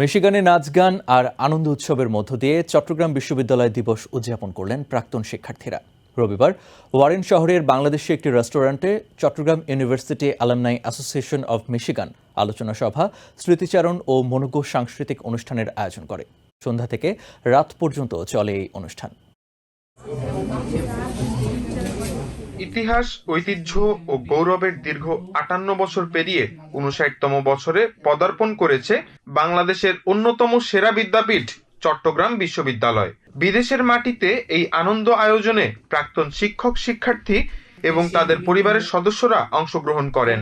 মিশিগানে নাচ গান আর আনন্দ উৎসবের মধ্য দিয়ে চট্টগ্রাম বিশ্ববিদ্যালয় দিবস উদযাপন করলেন প্রাক্তন শিক্ষার্থীরা। রবিবার ওয়ারেন শহরের বাংলাদেশি একটি রেস্টুরেন্টে Chittagong university alumni association of Michigan আলোচনা সভা, স্মৃতিচারণ ও মনোজ্ঞ সাংস্কৃতিক অনুষ্ঠানের আয়োজন করে। সন্ধ্যা থেকে রাত পর্যন্ত চলে এই অনুষ্ঠান। ইতিহাস, ঐতিহ্য ও গৌরবের দীর্ঘ আটান্ন বছর পেরিয়ে উনষাটতম বছরে পদার্পণ করেছে বাংলাদেশের অন্যতম সেরা বিদ্যাপীঠ, চট্টগ্রাম বিশ্ববিদ্যালয়। বিদেশের মাটিতে এই আনন্দ আয়োজনে প্রাক্তন শিক্ষক, শিক্ষার্থী এবং তাদের পরিবারের সদস্যরা অংশগ্রহণ করেন।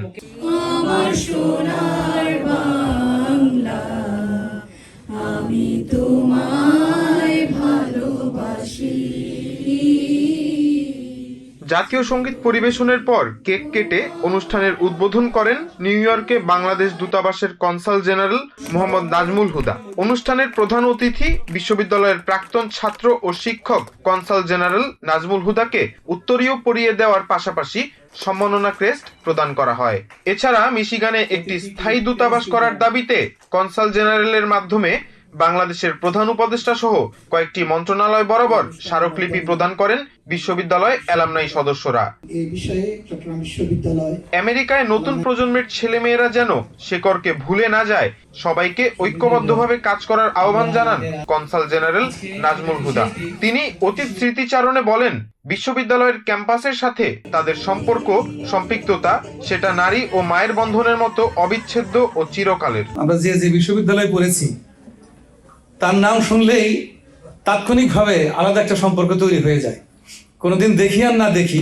আমি তোমায় ভালোবাসি। জাতীয় সংগীত পরিবেশনের পর কেক কেটে অনুষ্ঠানের উদ্বোধন করেন নিউ ইয়র্কে বাংলাদেশ দূতাবাসের কনসাল জেনারেল মোহাম্মদ নাজমুল হুদা। অনুষ্ঠানের প্রধান অতিথি বিশ্ববিদ্যালয়ের প্রাক্তন ছাত্র ও শিক্ষক কনসাল জেনারেল নাজমুল হুদাকে উত্তরীয় পরিয়ে দেওয়ার পাশাপাশি সম্মাননা ক্রেস্ট প্রদান করা হয়। এছাড়া মিশিগানে একটি স্থায়ী দূতাবাস করার দাবিতে কনসাল জেনারেলের মাধ্যমে বাংলাদেশের প্রধান উপদেষ্টা সহ কয়েকটি মন্ত্রণালয় বরাবর স্মারকলিপি প্রদান করেন বিশ্ববিদ্যালয় অ্যালামনাই সদস্যরা। এই বিষয়ে চট্টগ্রাম বিশ্ববিদ্যালয় আমেরিকায় নতুন প্রজন্মের ছেলেমেয়েরা যেন শেকরকে ভুলে না যায় সবাইকে ঐক্যবদ্ধভাবে কাজ করার আহ্বান জানান কনসাল জেনারেল নাজমুল হুদা। তিনি অতীত স্মৃতিচারণে বলেন বিশ্ববিদ্যালয়ের ক্যাম্পাসের সাথে তাদের সম্পর্ক সম্পৃক্ততা সেটা নারী ও মায়ের বন্ধনের মতো অবিচ্ছেদ্য ও চিরকালের। আমরা যে যে বিশ্ববিদ্যালয়ে পড়েছি তার নাম শুনলেই তাৎক্ষণিকভাবে আলাদা একটা সম্পর্ক তৈরি হয়ে যায়। কোনোদিন দেখি আর না দেখি,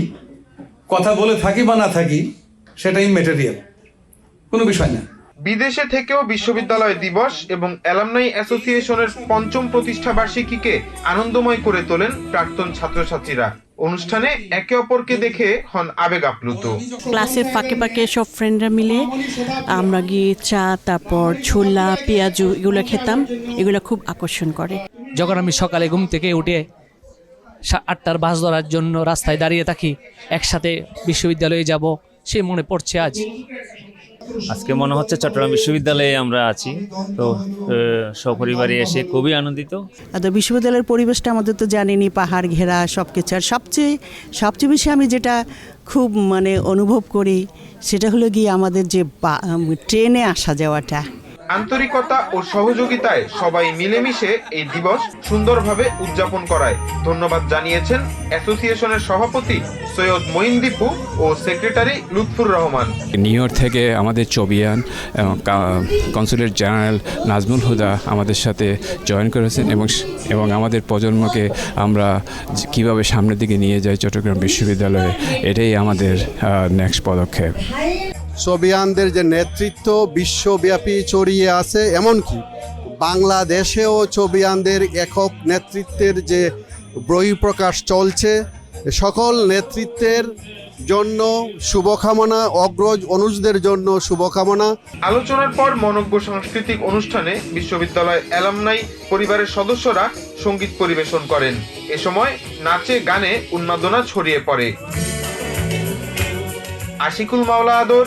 কথা বলে থাকি বা না থাকি, সেটাই মেটেরিয়াল কোনো বিষয় না। বিদেশে থেকেও বিশ্ববিদ্যালয় দিবস এবং অ্যালামনাই অ্যাসোসিয়েশনের পঞ্চম প্রতিষ্ঠাবার্ষিকীকে আনন্দময় করে তোলেন প্রাক্তন ছাত্রছাত্রীরা। অনুষ্ঠানে একে অপরকে দেখে হন আবেগ আপ্লুত। ক্লাসের ফাঁকে ফাঁকে সব ফ্রেন্ডরা মিলে আমরা গিয়ে চা তারপর ছোলা পেঁয়াজু এগুলো খেতাম। এগুলো খুব আকর্ষণ করে। যখন আমি সকালে ঘুম থেকে উঠে সা- আটটার বাস ধরার জন্য রাস্তায় দাঁড়িয়ে থাকি একসাথে বিশ্ববিদ্যালয়ে যাব সে মনে পড়ছে আজ। আজকে মনে হচ্ছে চট্টগ্রাম বিশ্ববিদ্যালয়ে আমরা আছি। তো সপরিবারে এসে খুবই আনন্দিত। তো বিশ্ববিদ্যালয়ের পরিবেশটা আমাদের তো জানিনি পাহাড় ঘেরা সব কিছু আর সবচেয়ে সবচেয়ে বেশি আমি যেটা খুব মানে অনুভব করি, সেটা হলো গিয়ে আমাদের যে ট্রেনে আসা যাওয়াটা। আন্তরিকতা ও সহযোগিতায় সবাই মিলেমিশে এই দিবস সুন্দরভাবে উদযাপন করায়। ধন্যবাদ জানিয়েছেন অ্যাসোসিয়েশনের সভাপতি সৈয়দ মঈন দীপু ও secretary Lutfur Rahman. New York থেকে আমাদের চবিয়ান কনসুলেট জেনারেল নাজমুল হুদা আমাদের সাথে জয়েন করেছেন এবং এবং আমাদের প্রজন্মকে আমরা কীভাবে সামনের দিকে নিয়ে যাই চট্টগ্রাম বিশ্ববিদ্যালয়ে, এটাই আমাদের নেক্সট পদক্ষেপ। সোভিয়ানদের যে নেতৃত্ব বিশ্বব্যাপী ছড়িয়ে আছে, এমনকি বাংলাদেশেও সোভিয়ানদের একক নেতৃত্বের যে বহিঃপ্রকাশ চলছে, সকল নেতৃত্বের জন্য শুভকামনা, অগ্রজ অনুজদের জন্য শুভকামনা। আলোচনার পর মনজ্ঞ সাংস্কৃতিক অনুষ্ঠানে বিশ্ববিদ্যালয় অ্যালামনাই পরিবারের সদস্যরা সংগীত পরিবেশন করেন। এ সময় নাচে, গানে উন্মাদনা ছড়িয়ে পড়ে। Ashikul Maola Adar.